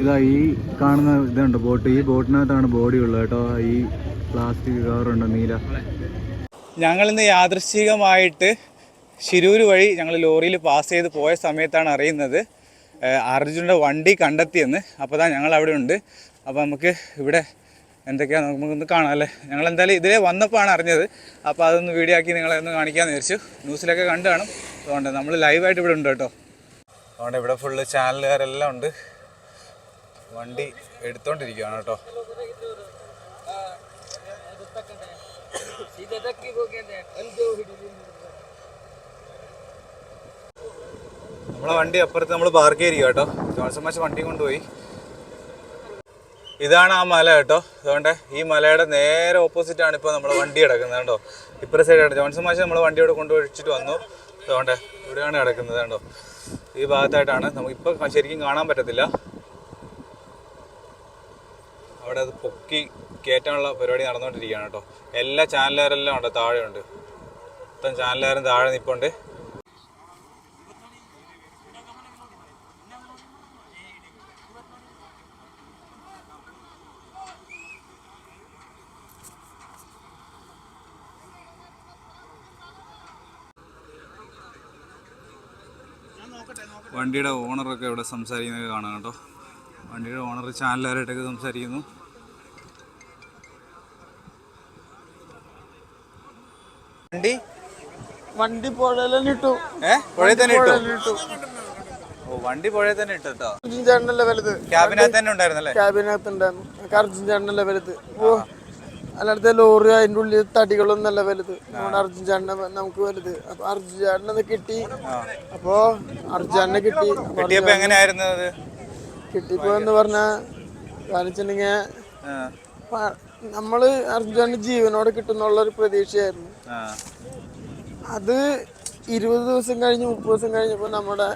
ഇതാ ഈ കാണുന്ന ഇതുണ്ട് ബോട്ട്. ഈ ബോട്ടിനകത്താണ് ബോഡി ഉള്ളത് കേട്ടോ. ഈ പ്ലാസ്റ്റിക് കവറുണ്ട് നീല. ഞങ്ങളിന്ന് യാദൃശ്ചികമായിട്ട് ശിരൂർ വഴി ഞങ്ങൾ ലോറിയിൽ പാസ് ചെയ്ത് പോയ സമയത്താണ് അറിയുന്നത്. അർജുന്റെ വണ്ടി കണ്ടെത്തിയെന്ന്. അപ്പോൾ താ ഞങ്ങൾ അവിടെ ഉണ്ട്. അപ്പോൾ നമുക്ക് ഇവിടെ എന്തൊക്കെയാണ് നമുക്കൊന്ന് കാണാം അല്ലേ? ഞങ്ങൾ എന്തായാലും ഇതിലേ വന്നപ്പോഴാണ് അറിഞ്ഞത്. അപ്പോൾ അതൊന്ന് വീഡിയോ ആക്കി നിങ്ങളെ ഒന്ന് കാണിക്കാമെന്ന് വിചാരിച്ചു. ന്യൂസിലൊക്കെ കണ്ടു കാണും. അതുകൊണ്ട് നമ്മൾ ലൈവായിട്ട് ഇവിടെ ഉണ്ട് കേട്ടോ. അതുകൊണ്ട് ഇവിടെ ഫുള്ള് ചാനലുകാരെല്ലാം ഉണ്ട്. വണ്ടി എടുത്തോണ്ടിരിക്കുകയാണ് കേട്ടോ. നമ്മളെ വണ്ടി അപ്പുറത്ത് നമ്മൾ പാർക്ക് ചെയ്തിരിക്കുക കേട്ടോ. ജോൺസൺ മാഷ് വണ്ടി കൊണ്ടുപോയി. ഇതാണ് ആ മല കേട്ടോ. അതുകൊണ്ട് ഈ മലയുടെ നേരെ ഓപ്പോസിറ്റ് ആണ് ഇപ്പോൾ നമ്മൾ വണ്ടി കിടക്കുന്നത് കേട്ടോ ഇപ്പുറ സൈഡാണ് ജോൺസൺ മാഷ് നമ്മൾ വണ്ടി ഇവിടെ കൊണ്ടുപോയിച്ചിട്ട് വന്നു. അതുകൊണ്ട് ഇവിടെയാണ് കിടക്കുന്നത് കേട്ടോ ഈ ഭാഗത്തായിട്ടാണ്. നമുക്കിപ്പോൾ ശരിക്കും കാണാൻ പറ്റത്തില്ല. അവിടെ അത് പൊക്കി കയറ്റാനുള്ള പരിപാടി നടന്നുകൊണ്ടിരിക്കുകയാണ് കേട്ടോ. എല്ലാ ചാനലുകാരെല്ലാം ഉണ്ട് താഴെ ഉണ്ട് മൊത്തം ചാനലുകാരും താഴെ നിൽപ്പുണ്ട് വണ്ടിയുടെ ഓണറൊക്കെ ഇവിടെ സംസാരിക്കുന്നത് കാണാം കേട്ടോ. വണ്ടിയുടെ ഓണർ ചാനലുകാരായിട്ടൊക്കെ സംസാരിക്കുന്നു. വണ്ടി? വണ്ടി പുഴയിലും ഇട്ടു. ഏ? പുഴയിൽ തന്നെ ഇട്ടു? ഇട്ടു. ഓ വണ്ടി പുഴയിൽ തന്നെ ഇട്ടു കേട്ടോ. അർജുൻ ചേട്ടനല്ലേ വലുത്? ക്യാബിനകത്ത് തന്നെ ഉണ്ടായിരുന്നല്ലേ? ക്യാബിനകത്ത് ഉണ്ടായിരുന്നു എനിക്ക് അർജുൻ ചേട്ടനല്ലേ വലുത്? ഓ അല്ലാതെ ലോറി അതിന്റെ ഉള്ളിൽ തടികളൊന്നും അല്ല വലുത് നമ്മുടെ അർജുൻ ചേട്ടനെ നമുക്ക് വലുത്. അപ്പൊ അർജുൻ ചേട്ടനെ കിട്ടി. അപ്പോ അർജുൻ ചേട്ടനെ കിട്ടി. കിട്ടിയപ്പോ എങ്ങനെയായിരുന്നു അത്? കിട്ടിപ്പോ എന്ന് പറഞ്ഞാ കാണിച്ചിട്ടുണ്ടെങ്കിൽ നമ്മൾ അർജുൻ ചേട്ടന് ജീവനോടെ കിട്ടുന്നുള്ള ഒരു പ്രതീക്ഷയായിരുന്നു. അത് ഇരുപത് ദിവസം കഴിഞ്ഞ് മുപ്പത് ദിവസം കഴിഞ്ഞപ്പോൾ നമ്മുടെ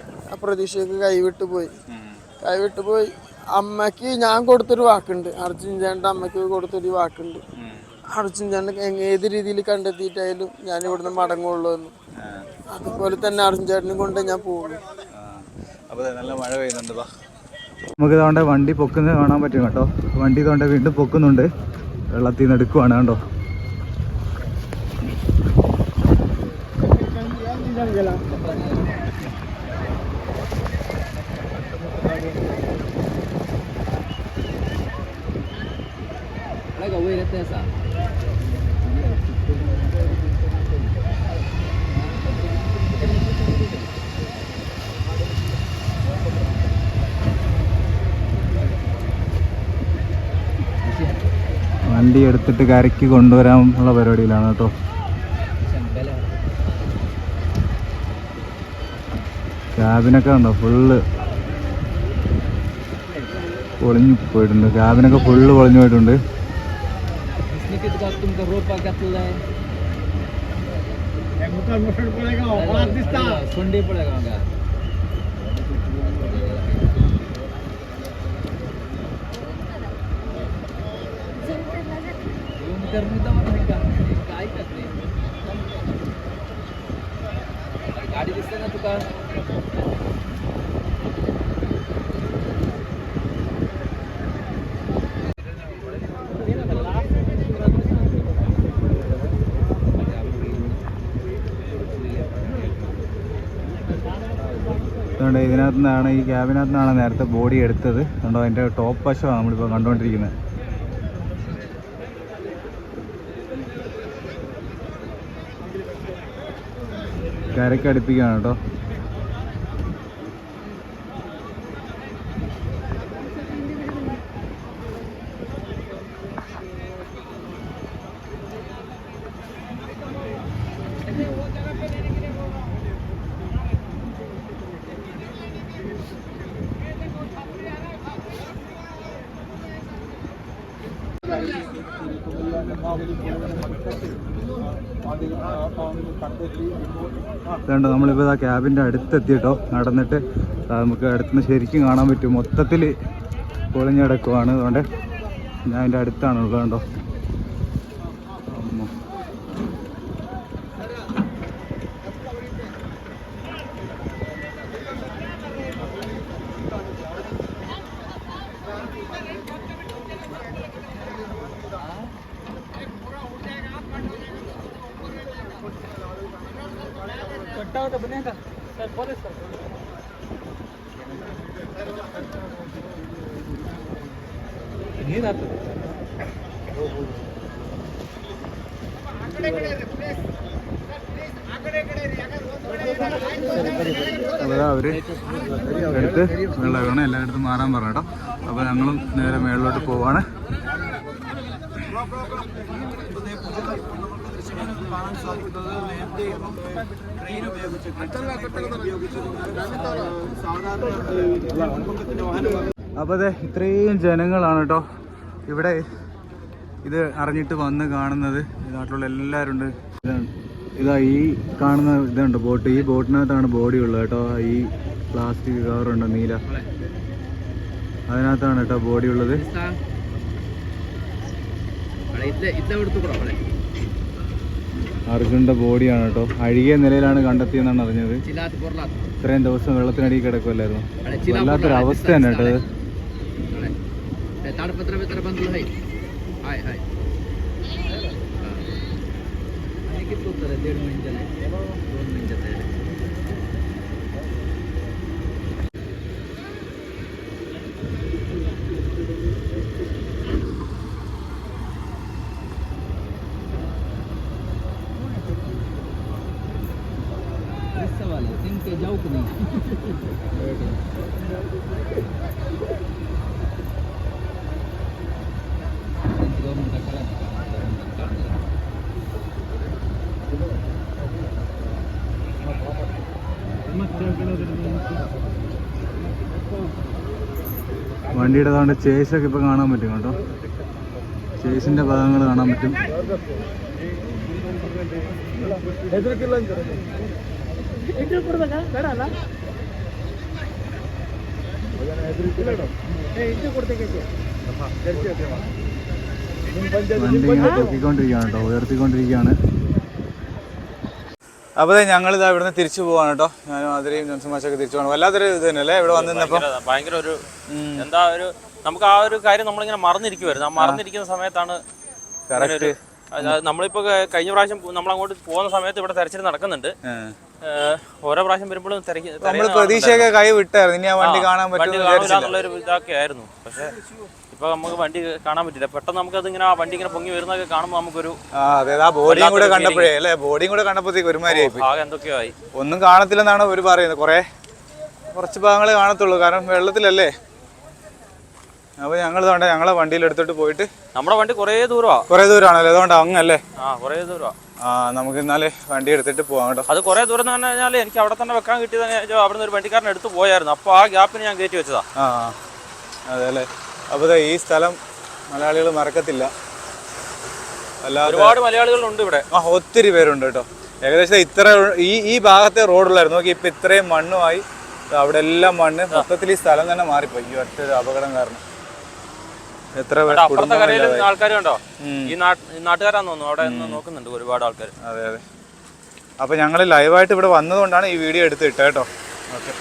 പ്രതീക്ഷയൊക്കെ കൈവിട്ട് പോയി. കൈവിട്ടു പോയി. അമ്മയ്ക്ക് ഞാൻ കൊടുത്തൊരു വാക്കുണ്ട്. അർജുൻ ചേട്ടന്റെ അമ്മയ്ക്ക് കൊടുത്തൊരു വാക്കുണ്ട്. അർജുൻ ചേട്ടൻ ഏത് രീതിയിൽ കണ്ടെത്തിയിട്ടായാലും ഞാൻ ഇവിടുന്ന് മടങ്ങുള്ളൂ എന്ന്. അതുപോലെ തന്നെ അർജുൻ ചേട്ടനും കൊണ്ട് ഞാൻ പോകുന്നു. നല്ല മഴ പെയ്യുന്നുണ്ട് വാ. നമുക്ക് ഇതുകൊണ്ട് വണ്ടി പൊക്കുന്നത് കാണാൻ പറ്റും കേട്ടോ. വണ്ടി ഇതുകൊണ്ട് വീണ്ടും പൊക്കുന്നുണ്ട്. വെള്ളത്തിൽ നിന്ന് എടുക്കുവാണ് കേട്ടോ വണ്ടി എടുത്തിട്ട് കരയ്ക്ക് കൊണ്ടുവരാനുള്ള പരിപാടിയിലാണ് കേട്ടോ. ക്യാബിനൊക്കെ ഉണ്ടോ ഫുള്ള് പൊളിഞ്ഞു പോയിട്ടുണ്ട് ക്യാബിനൊക്കെ ഫുള്ള് പൊളിഞ്ഞു പോയിട്ടുണ്ട് गाडी दिसते ना तुका അതുകൊണ്ട് ഇതിനകത്തു നിന്നാണ് ഈ ക്യാബിനകത്തു നിന്നാണ് നേരത്തെ ബോഡി എടുത്തത്. അതുകൊണ്ട് അതിന്റെ ടോപ്പ് വശമാണ് നമ്മളിപ്പോൾ കണ്ടുകൊണ്ടിരിക്കുന്നത് കരയ്ക്ക് അടുപ്പിക്കുകയാണ് കേട്ടോ. അതുകൊണ്ട് നമ്മളിപ്പോൾ ആ ക്യാബിന്റെ അടുത്തെത്തിയിട്ടോ. നടന്നിട്ട് നമുക്ക് അടുത്തുനിന്ന് ശരിക്കും കാണാൻ പറ്റും. മൊത്തത്തിൽ പൊളിഞ്ഞടക്കുവാണ് അതുകൊണ്ട് ഞാൻ അതിന്റെ അടുത്താണുള്ളത് കണ്ടോ. അതാ അവർ. എടുത്ത് വെള്ളം വേണം എല്ലായിടത്തും മാറാൻ പറഞ്ഞു കേട്ടോ. അപ്പോൾ ഞങ്ങളും നേരെ മേളിലോട്ട് പോവാണ്. അപ്പോൾ അതെ ഇത്രയും ജനങ്ങളാണ് കേട്ടോ ഇവിടെ ഇത് അറിഞ്ഞിട്ട് വന്ന് കാണുന്നത്. ഈ നാട്ടിലുള്ള എല്ലാവരും ഉണ്ട്. ഇതാ ഈ കാണുന്ന ഇതുണ്ട് ബോട്ട്. ഈ ബോട്ടിനകത്താണ് ബോഡി ഉള്ളത് കേട്ടോ. ഈ പ്ലാസ്റ്റിക് കവറുണ്ട് നീല. അതിനകത്താണ് കേട്ടോ ബോഡി ഉള്ളത്. അർജുൻ്റെ ബോഡിയാണ് കേട്ടോ അഴുകിയ നിലയിലാണ് കണ്ടെത്തിയെന്നാണ് അറിഞ്ഞത് ഇത്രയും ദിവസം വെള്ളത്തിനടിയിൽ കിടക്കുമല്ലായിരുന്നു വല്ലാത്തൊരു അവസ്ഥ തന്നെ കേട്ടോ ഇത്. ताडपत्र बित्र बांधलं आहे हाय हाय आणि किती उत्तर आहे दीड मिनिटं नाही दोन मिनिटात आहे വണ്ടിയുടെ അതുകൊണ്ട് ചേസൊക്കെ ഇപ്പൊ കാണാൻ പറ്റും കേട്ടോ. ചേസിന്റെ ഭാഗങ്ങൾ കാണാൻ പറ്റും. വണ്ടി ഇങ്ങനെ പൊക്കിക്കൊണ്ടിരിക്കുകയാണ് കേട്ടോ ഉയർത്തിക്കൊണ്ടിരിക്കുകയാണ്. അപ്പോൾ ഞങ്ങളിതാ ഇവിടുന്ന് തിരിച്ചു പോവാണ് കേട്ടോ ഞാനും അതിരെയും ജോൺസൺ മാഷൊക്കെ തിരിച്ചു പോകണം വല്ലാത്തൊരു ഇത് തന്നെയല്ലേ ഇവിടെ വന്ന് നിന്നപ്പോൾ ഭയങ്കര- ഒരു എന്താ ഒരു നമുക്ക് ആ ഒരു കാര്യം നമ്മളിങ്ങനെ മറന്നിരിക്കുവായിരുന്നു. ആ മറന്നിരിക്കുന്ന സമയത്താണ് കറക്റ്റ് നമ്മളിപ്പോ കഴിഞ്ഞ പ്രാവശ്യം നമ്മൾ അങ്ങോട്ട് പോകുന്ന സമയത്ത് ഇവിടെ തെരച്ചിൽ നടക്കുന്നുണ്ട്. ഓരോ പ്രാവശ്യം വരുമ്പോഴും നമ്മൾ പ്രതീക്ഷയൊക്കെ കൈ വിട്ടായിരുന്നു ഇനി ആ വണ്ടി കാണാൻ പറ്റും ഇതൊക്കെ ആയിരുന്നു പക്ഷെ ഇപ്പൊ നമുക്ക് വണ്ടി കാണാൻ പറ്റില്ല. പെട്ടെന്ന് നമുക്ക് അത് ഇങ്ങനെ വണ്ടി ഇങ്ങനെ പൊങ്ങി വരുന്നൊക്കെ കാണുമ്പോൾ നമുക്കൊരു ആ അതെ ആ ബോഡിയും കൂടെ കണ്ടപ്പോഴേ അല്ലെ? ബോഡിയും കൂടെ കണ്ടപ്പോഴത്തേക്ക് ഒരുമാതിരി ആകെ എന്തൊക്കെയോ ആയി ഒന്നും കാണത്തില്ലെന്നാണ് ഒരു പറയുന്നത്. കുറേ കുറച്ച് ഭാഗങ്ങളെ കാണത്തുള്ളൂ. കാരണം വെള്ളത്തിലല്ലേ? അപ്പൊ ഞങ്ങൾ തോണ്ട ഞങ്ങളെ വണ്ടിയിൽ എടുത്തിട്ട് പോയിട്ട് നമ്മുടെ വണ്ടി കുറേ ദൂരമാ കുറേ ദൂരമാണല്ലോ അതുകൊണ്ട് അങ്ങല്ലേ ആ കുറേ ആ നമുക്ക് എന്നാലേ വണ്ടി എടുത്തിട്ട് പോവാം കേട്ടോ. അത് കുറേ ദൂരം എന്ന് എനിക്ക് അവിടെ തന്നെ വെക്കാൻ കിട്ടിയത് അവിടെ നിന്ന് ഒരു വണ്ടിക്കാരൻ എടുത്ത് പോയായിരുന്നു. അപ്പോൾ ആ ഗ്യാപ്പിന് ഞാൻ കയറ്റി വെച്ചതാ. ആ. അതെ അല്ലേ? അപ്പോൾ ഈ സ്ഥലം മലയാളികൾ മറക്കത്തില്ല. ഒരുപാട് മലയാളികളുണ്ട് ഇവിടെ. ആ ഒത്തിരി പേരുണ്ട് കേട്ടോ. ഏകദേശം ഇത്ര ഈ ഈ ഭാഗത്തെ റോഡുള്ളായിരുന്നു നോക്കി ഇപ്പൊ ഇത്രയും മണ്ണുമായി അവിടെ എല്ലാം മണ്ണ് മൊത്തത്തിൽ ഈ സ്ഥലം തന്നെ മാറിപ്പോയി. ഈ ഒറ്റ അപകടം കാരണം. എത്ര ആൾക്കാരുണ്ടോ ഈ നാട്ട് ഈ നാട്ടുകാരാന്ന് തോന്നുന്നു. അവിടെ നോക്കുന്നുണ്ട് ഒരുപാട് ആൾക്കാർ അതെ അതെ. അപ്പൊ ഞങ്ങൾ ലൈവായിട്ട് ഇവിടെ വന്നതുകൊണ്ടാണ് ഈ വീഡിയോ എടുത്ത് ഇട്ടത് കേട്ടോ. ഓക്കെ.